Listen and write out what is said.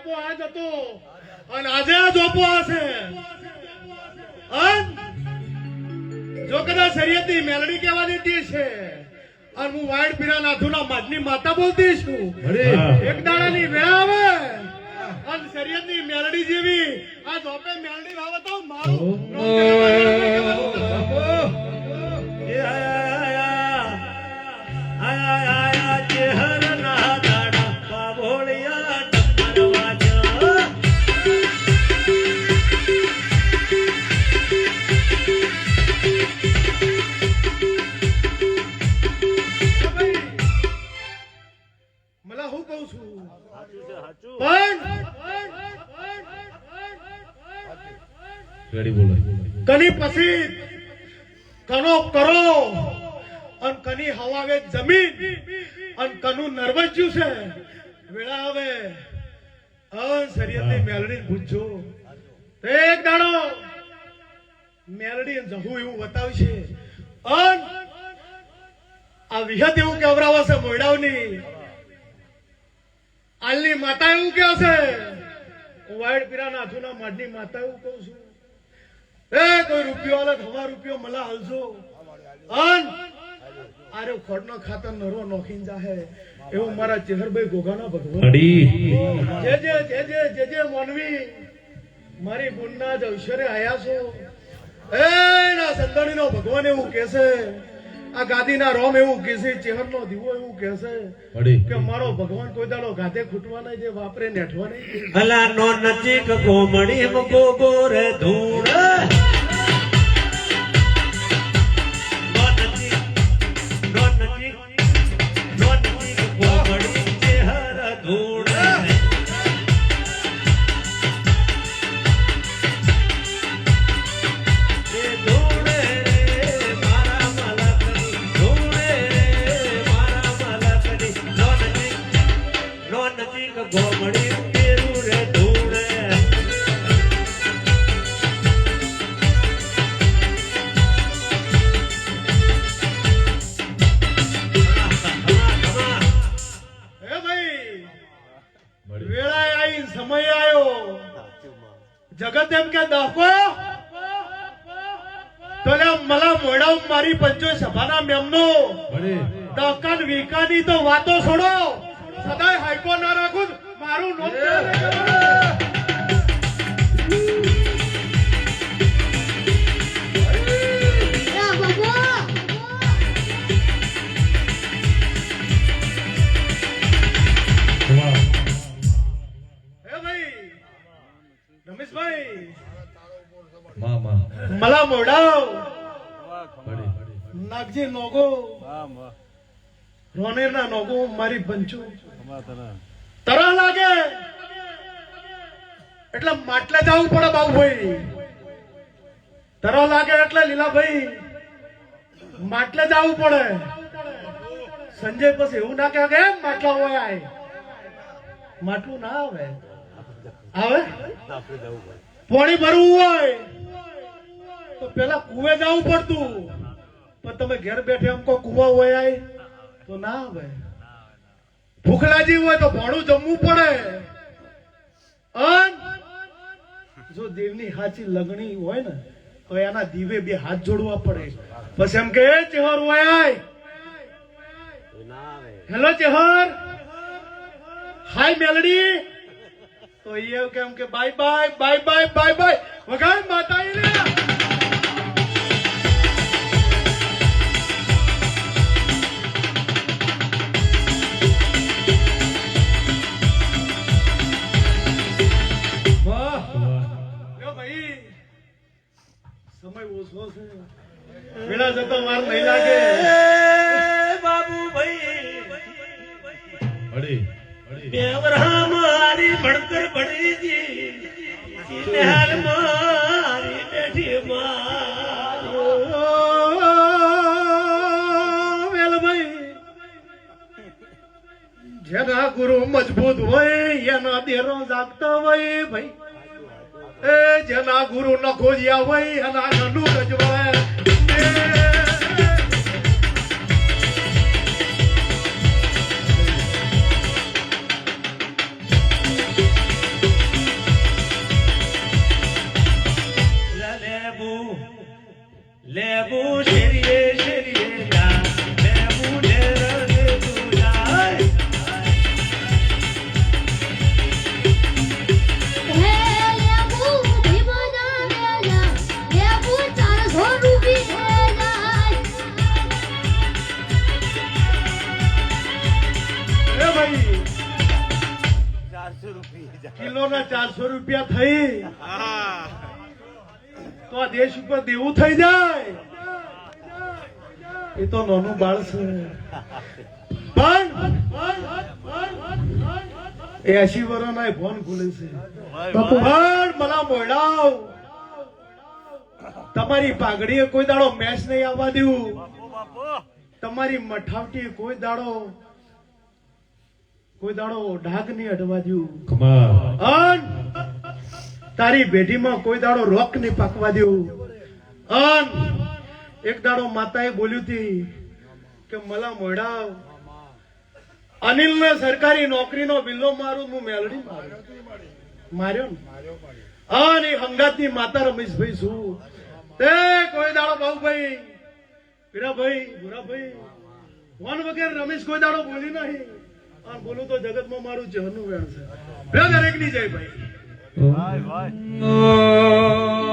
જોપો આ જ હતો. અને આજે આ જોપો આ છે. જો કદાચ શરીયતની મેલડી કહેવાની હતી છે અને હું વાઈડ પીરા નાથુના માજની માતા બોલતી છું. એક દાડાની વેળા આવે અને શરીયતની મેલડી જેવી આ જોપે મેલડી વાવે તો મારું પણ કની પછી કનો કરો અને કની હવાવે જમીન અને કનું નર્વસ્યું છે. વેળા આવે. અન શરીયતની મેલડી પૂછજો. એક દાડો મેલડી જહુ એવું બતાવશે. અન આ વિહત એવું કેવરાવશે છે મોયડાવની આલની માતા એવું કે છે. હું વાઈડ પીરાના હાથુના માડની માતા એવું કહું છું. એ કોઈ રૂપિયો આલે હવા રૂપિયો મલા હાલજો. અન આરે ખોડનો ખાતર નરો નોખીન જાહે. એવું મારા ચેહરભાઈ ગોગાના ભગવાન. જે જે જે જે જે જે મોનવી મારી ગુણના જ અવસરે આયા છો. એ ના સંતાણીનો ભગવાન એવું કહે છે. આ ગાદીના રોમ એવું કહે ચહેરનો દીવો એવું કહેશે કે મારો ભગવાન કોઈ દાડો ગાધે ખૂટવા નહીં જે વાપરે નેઠવા નહીં અલા નો નજીક કોમડી મકો ગોરે ધૂળ સમય જગત એમ કે દહકો તો મલા મોડા મારી પંચો સભાના મેમનો? રેડી દહકન વિકાની તો વાતો છોડો. સદાય હાઈકો ના રાખું મારું નોમ મલા મોડાવ નાગજી નોગો રોનેર ના નોગો મારી પંચો તરા લાગે. એટલે માટલે જવું પડે બાબુભાઈ તરા લાગે એટલે લીલાભાઈ. માટલે જવું પડે. સંજય પછી એવું ના કે માટલા હોય માટલું ના આવે. આવે? પાણી ભરવું હોય. તો પેલા કુવે જવું પડતું. પણ તમે ઘેર બેઠે અમકો કુવા હોય તો ના આવે. ભૂખ જેવું હોય તો ભણું જમવું પડે. જો દેવની સાચી લગણી હોય ને, તો એના દીવે બે હાથ જોડવા પડે. પછી એમ કે ચેહર હોય હેલો ચેહર. હાય મેલડી. તો એ કેમ કે bye bye bye bye bye bye. વગાડ માતા મારી ભણતર ભણીજી નિહાલ મારી બેઠી જેના ગુરુ મજબૂત હોય, એના દેરો જાગતા હોય ભાઈ. એ જેના ગુરુ નખોજિયા ખોજ્યા હોય, એના નનું રજવાય લેબુ શેરીએ શેરીએ જા. લેબુ ઢેર લેબુ જાય લેબુ એ ભાઈ ચારસો રૂપિયા થઈ. તો આ દેશ ઉપર દેવું થઈ જાય. એ તો નાનું બાળ છે. પણ એસી વર્ષના ફોન ખુલે છે. પણ મને મોડાવ તમારી પાઘડીએ કોઈ દાડો મેચ નહીં આવવા દેવું. તમારી મઠાવટી કોઈ દાડો કોઈ દાડો ઢાક નહીં અડવા દેવું. અન તારી ભેટીમાં કોઈ દાડો રોક નહીં પાકવા દેવું. અન એક દાડો માતાએ બોલ્યું હતી કે મલા મોઢા અનિલ ને સરકારી નોકરીનો બિલ્લો મારું હું મેલડી માર્યો ને? અન એ હંગાતની માતા રમેશભાઈ છું. તે કોઈ દાડો બાબુભાઈ વીરાભાઈ ભૂરાભાઈ, વન વગેરે રમેશ કોઈ દાડો બોલી નહીં. અને બોલું તો જગતમાં મારું જહનું વેણ છે. દરેકની જય ભાઈ. Vay vay.